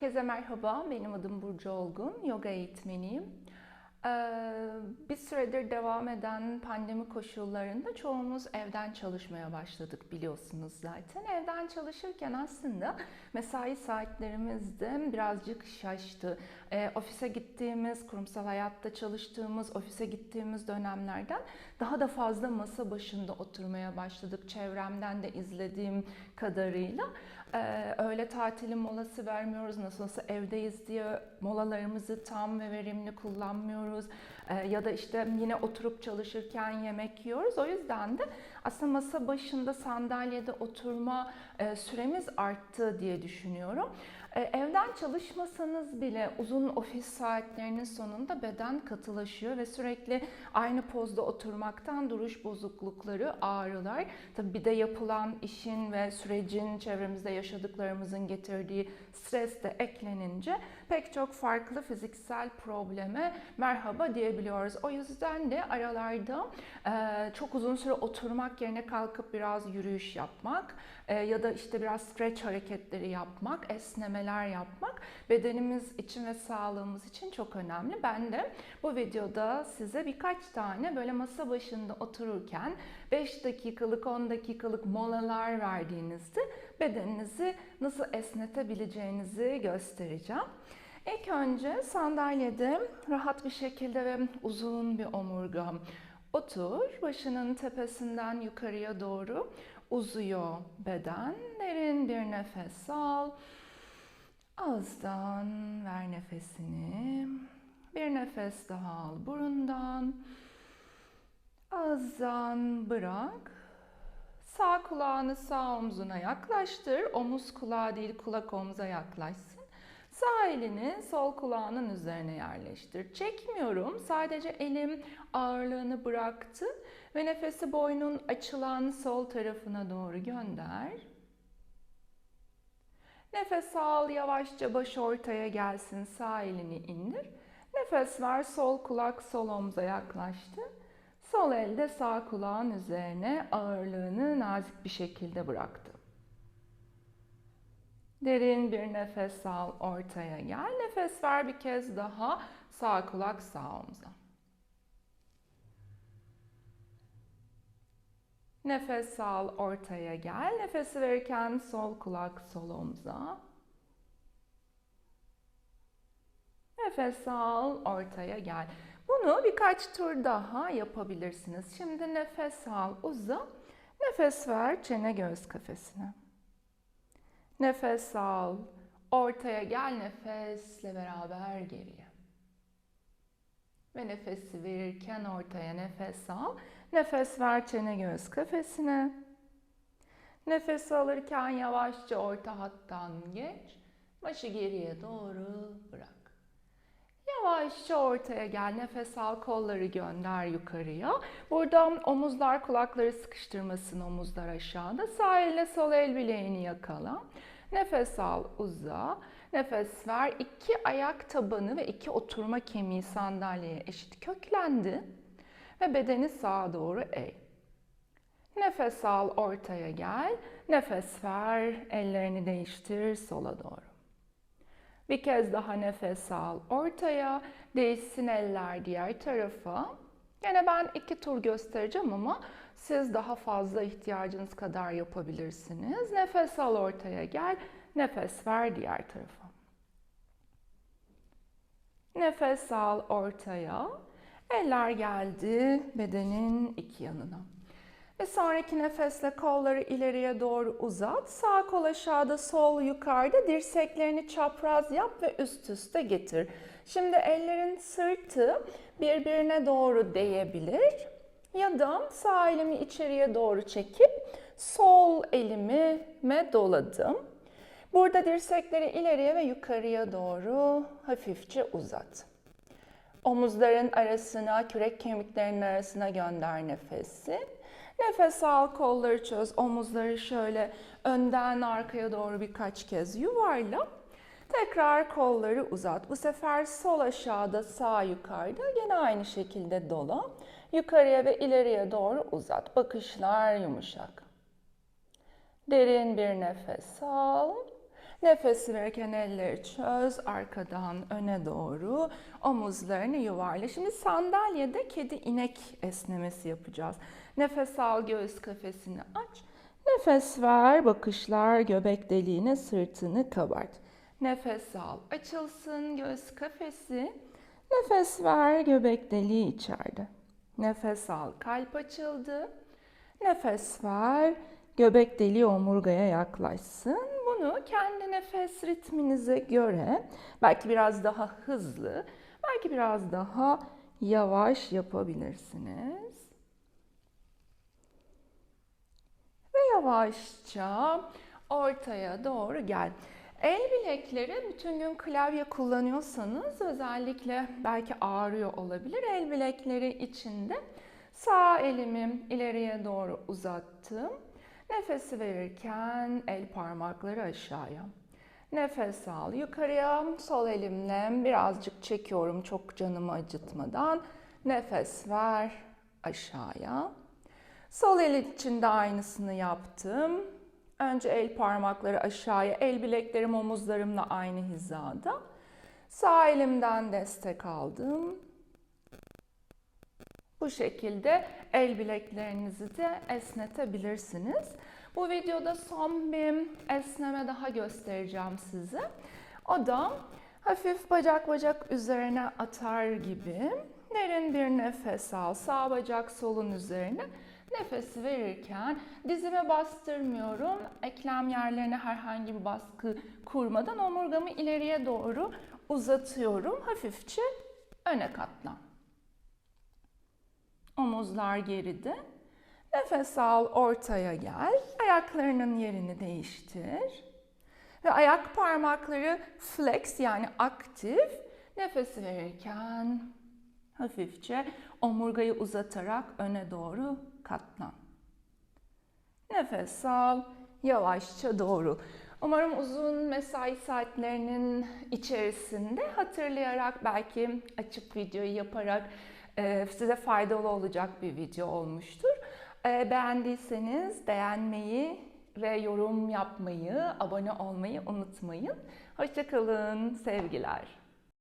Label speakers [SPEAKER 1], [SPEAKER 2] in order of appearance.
[SPEAKER 1] Herkese merhaba, benim adım Burcu Olgun, yoga eğitmeniyim. Ee, Bir süredir devam eden pandemi koşullarında çoğumuz evden çalışmaya başladık biliyorsunuz zaten. Evden çalışırken aslında mesai saatlerimiz de birazcık şaştı. Ee, Ofise gittiğimiz, kurumsal hayatta çalıştığımız, ofise gittiğimiz dönemlerden daha da fazla masa başında oturmaya başladık. Çevremden de izlediğim kadarıyla. Ee, öğle tatili molası vermiyoruz. Nasıl olsa evdeyiz diye molalarımızı tam ve verimli kullanmıyoruz. Ee, ya da işte yine oturup çalışırken yemek yiyoruz. O yüzden de aslında masa başında sandalyede oturma e, süremiz arttı diye düşünüyorum. E, Evden çalışmasanız bile uzun ofis saatlerinin sonunda beden katılaşıyor ve sürekli aynı pozda oturmaktan duruş bozuklukları, ağrılar, tabii bir de yapılan işin ve sürecin çevremizde yaşadıklarımızın getirdiği stres de eklenince pek çok farklı fiziksel probleme merhaba diyebiliyoruz. O yüzden de aralarda e, çok uzun süre oturmak yerine kalkıp biraz yürüyüş yapmak e, ya da işte biraz stretch hareketleri yapmak, esnemeler yapmak bedenimiz için ve sağlığımız için çok önemli. Ben de bu videoda size birkaç tane böyle masa başında otururken 5 dakikalık, 10 dakikalık molalar verdiğinizde bedeninizi nasıl esnetebileceğinizi göstereceğim. İlk önce sandalyede rahat bir şekilde ve uzun bir omurga otur. Başının tepesinden yukarıya doğru uzuyor beden. Derin bir nefes al. Ağızdan ver nefesini. Bir nefes daha al burundan. Ağızdan bırak. Sağ kulağını sağ omzuna yaklaştır. Omuz kulağa değil kulak omuza yaklaşsın. Sağ elini sol kulağının üzerine yerleştir. Çekmiyorum. Sadece elim ağırlığını bıraktı ve nefesi boynun açılan sol tarafına doğru gönder. Nefes al, yavaşça baş ortaya gelsin. Sağ elini indir. Nefes ver, sol kulak sol omza yaklaştı. Sol elde sağ kulağın üzerine ağırlığını nazik bir şekilde bıraktı. Derin bir nefes al, ortaya gel. Nefes ver bir kez daha. Sağ kulak sağ omza. Nefes al, ortaya gel. Nefesi verirken sol kulak sol omza. Nefes al, ortaya gel. Bunu birkaç tur daha yapabilirsiniz. Şimdi nefes al, uza. Nefes ver çene göğüs kafesine. Nefes al, ortaya gel nefesle beraber geriye. Ve nefesi verirken ortaya nefes al. Nefes ver çene göğüs kafesine. Nefes alırken yavaşça orta hattan geç. Başı geriye doğru bırak. Yavaşça ortaya gel. Nefes al, kolları gönder yukarıya. Buradan omuzlar kulakları sıkıştırmasın omuzlar aşağıda. Sağ elle sol el bileğini yakala. Nefes al, uza. Nefes ver. İki ayak tabanı ve iki oturma kemiği sandalyeye eşit köklendi. Ve bedeni sağa doğru eğ. Nefes al, ortaya gel. Nefes ver, ellerini değiştir sola doğru. Bir kez daha nefes al ortaya. Değişsin eller diğer tarafa. Yine ben iki tur göstereceğim ama siz daha fazla ihtiyacınız kadar yapabilirsiniz. Nefes al ortaya gel. Nefes ver diğer tarafa. Nefes al ortaya. Eller geldi bedenin iki yanına. Ve sonraki nefesle kolları ileriye doğru uzat. Sağ kol aşağıda, sol yukarıda. Dirseklerini çapraz yap ve üst üste getir. Şimdi ellerin sırtı birbirine doğru değebilir. Ya da sağ elimi içeriye doğru çekip sol elimi me doladım. Burada dirsekleri ileriye ve yukarıya doğru hafifçe uzat. Omuzların arasına, kürek kemiklerinin arasına gönder nefesi. Nefes al, kolları çöz, omuzları şöyle önden arkaya doğru birkaç kez yuvarla. Tekrar kolları uzat. Bu sefer sol aşağıda, sağ yukarıda yine aynı şekilde dola. Yukarıya ve ileriye doğru uzat. Bakışlar yumuşak. Derin bir nefes al. Nefes verirken elleri çöz, arkadan öne doğru, omuzlarını yuvarla. Şimdi sandalyede kedi inek esnemesi yapacağız. Nefes al, göğüs kafesini aç. Nefes ver, bakışlar göbek deliğine sırtını kabart. Nefes al, açılsın göğüs kafesi. Nefes ver, göbek deliği içeride. Nefes al, kalp açıldı. Nefes ver, göbek deliği omurgaya yaklaşsın. Bunu kendi nefes ritminize göre belki biraz daha hızlı, belki biraz daha yavaş yapabilirsiniz. Ve yavaşça ortaya doğru gel. El bilekleri bütün gün klavye kullanıyorsanız özellikle belki ağrıyor olabilir. El bilekleri içinde sağ elimi ileriye doğru uzattım. Nefesi verirken el parmakları aşağıya. Nefes al yukarıya. Sol elimle birazcık çekiyorum çok canımı acıtmadan. Nefes ver aşağıya. Sol el için de aynısını yaptım. Önce el parmakları aşağıya, el bileklerim omuzlarımla aynı hizada. Sağ elimden destek aldım. Bu şekilde el bileklerinizi de esnetebilirsiniz. Bu videoda son bir esneme daha göstereceğim size. O da hafif bacak bacak üzerine atar gibi derin bir nefes al. Sağ bacak solun üzerine. Nefesi verirken dizime bastırmıyorum. Eklem yerlerine herhangi bir baskı kurmadan omurgamı ileriye doğru uzatıyorum. Hafifçe öne katlan. Omuzlar geride. Nefes al, ortaya gel. Ayaklarının yerini değiştir. Ve ayak parmakları flex yani aktif. Nefes verirken hafifçe omurgayı uzatarak öne doğru katlan. Nefes al, yavaşça doğru. Umarım uzun mesai saatlerinin içerisinde hatırlayarak belki açıp videoyu yaparak e, size faydalı olacak bir video olmuştur. E, beğendiyseniz beğenmeyi ve yorum yapmayı, abone olmayı unutmayın. Hoşçakalın, sevgiler.